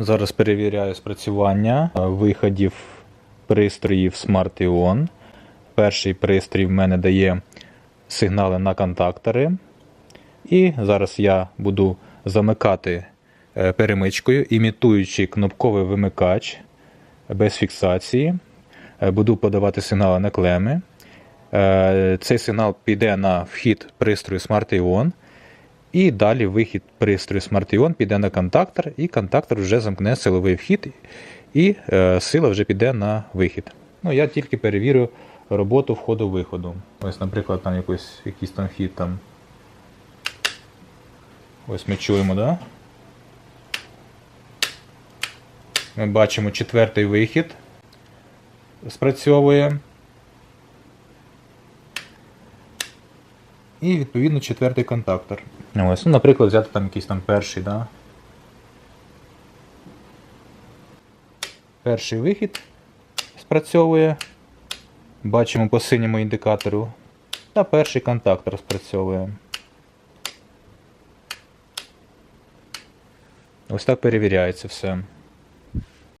Зараз перевіряю спрацювання е, виходів пристроїв Smart Ion. Перший пристрій в мене дає сигнали на контактори. І зараз я буду замикати е, перемичкою, імітуючи кнопковий вимикач без фіксації. Е, Буду подавати сигнали на клеми. Цей сигнал піде на вхід пристрою Smart Ion. І далі вихід пристрою Ion піде на контактор, і контактор вже замкне силовий вхід, і е, сила вже піде на вихід. Ну, я тільки перевірю роботу входу-виходу. Ось, наприклад, там якийсь, якийсь там вхід там. Ось ми чуємо, да? Ми бачимо четвертий вихід спрацьовує. І відповідно четвертий контактор. Ось, ну, наприклад, взяти там якийсь там перший, да? Перший вихід спрацьовує. Бачимо по синьому індикатору. Та перший контактор спрацьовує. Ось так перевіряється все.